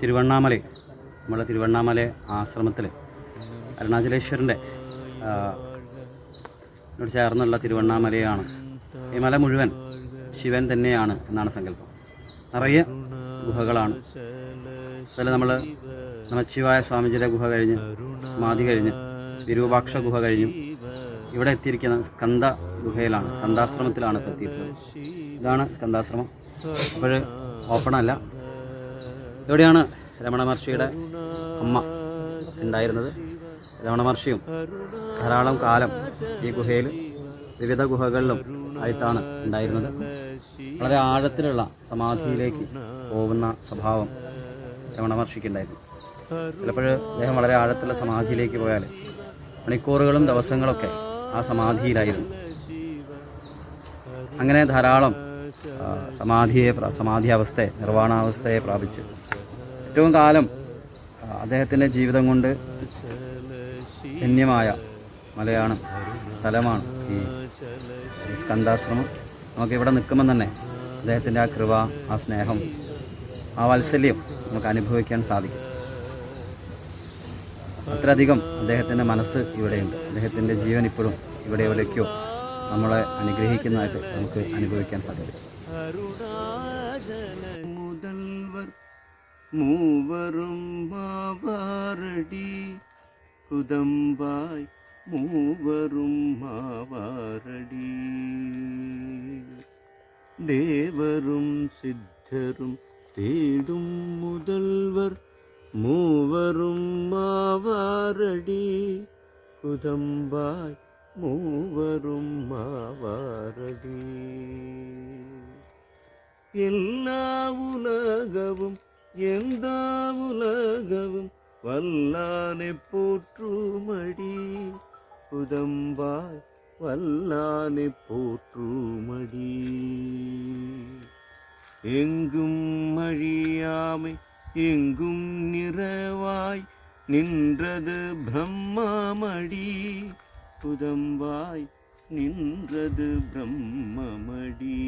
തിരുവണ്ണാമല നമ്മുടെ തിരുവണ്ണാമല ആശ്രമത്തിൽ അരുണാചലേശ്വരന്റെ ചേർന്നുള്ള തിരുവണ്ണാമലയാണ്. ഈ മല മുഴുവൻ ശിവൻ തന്നെയാണ് എന്നാണ് സങ്കല്പം. നിറയെ ഗുഹകളാണ്. അതിൽ നമ്മൾ നമശിവായ സ്വാമിജിയുടെ ഗുഹ കഴിഞ്ഞ് സമാധി കഴിഞ്ഞ് വിരൂപാക്ഷ ഗുഹ കഴിഞ്ഞു ഇവിടെ എത്തിയിരിക്കുന്ന സ്കന്ദ ഗുഹയിലാണ് സ്കന്ദാശ്രമത്തിലാണ് ഇപ്പോൾ എത്തിയിട്ടുള്ളത്. ഇതാണ് സ്കന്ദാശ്രമം. അപ്പോൾ ഓപ്പൺ അല്ല. ഇവിടെയാണ് രമണ മഹർഷിയുടെ അമ്മ ഉണ്ടായിരുന്നത്. രമണ മഹർഷിയും ധാരാളം കാലം ഈ ഗുഹയിൽ വിവിധ ഗുഹകളിലും ആയിട്ടാണ് ഉണ്ടായിരുന്നത്. വളരെ ആഴത്തിലുള്ള സമാധിയിലേക്ക് പോകുന്ന സ്വഭാവം രമണ മഹർഷിക്ക് ഉണ്ടായിരുന്നു. ചിലപ്പോൾ അദ്ദേഹം വളരെ ആഴത്തിലുള്ള സമാധിയിലേക്ക് പോയാൽ മണിക്കൂറുകളും ദിവസങ്ങളൊക്കെ ആ സമാധിയിലായിരുന്നു. അങ്ങനെ ധാരാളം സമാധിയെ സമാധിയാവസ്ഥയെ നിർവാണാവസ്ഥയെ പ്രാപിച്ചു. ഏറ്റവും കാലം അദ്ദേഹത്തിന്റെ ജീവിതം കൊണ്ട് ധന്യമായ മലയാളം സ്ഥലമാണ് ഈ സ്കന്ധാശ്രമം നമുക്ക് ഇവിടെ നിൽക്കുമ്പോൾ തന്നെ അദ്ദേഹത്തിന്റെ ആ കൃപ ആ സ്നേഹം ആ വാത്സല്യം നമുക്ക് അനുഭവിക്കാൻ സാധിക്കും. അത്രയധികം അദ്ദേഹത്തിന്റെ മനസ്സ് ഇവിടെയുണ്ട്. അദ്ദേഹത്തിന്റെ ജീവൻ ഇപ്പോഴും ഇവിടെ എവിടേക്കോ നമ്മളെ അനുഗ്രഹിക്കുന്നതായിട്ട് നമുക്ക് അനുഭവിക്കാൻ സാധിക്കും. മൂവരും മാവാറടി. കുതമ്പായി മൂവരും മാവാറടി. ദേവരും സിദ്ധരും തേടും മുതൽവർ മൂവരും മാവാറടി. കുതമ്പായി மூவரும் மாவாரடி எல்லா உலகவும் எந்த உலகவும் வல்லானை போற்றுமடி. புதம்பாய் வல்லானை போற்றுமடி. எங்கும் அழியாமை எங்கும் நிறவாய் நின்றது பிரம்மமடி. அற்புதம்பாய் நின்றது பிரம்மமடி.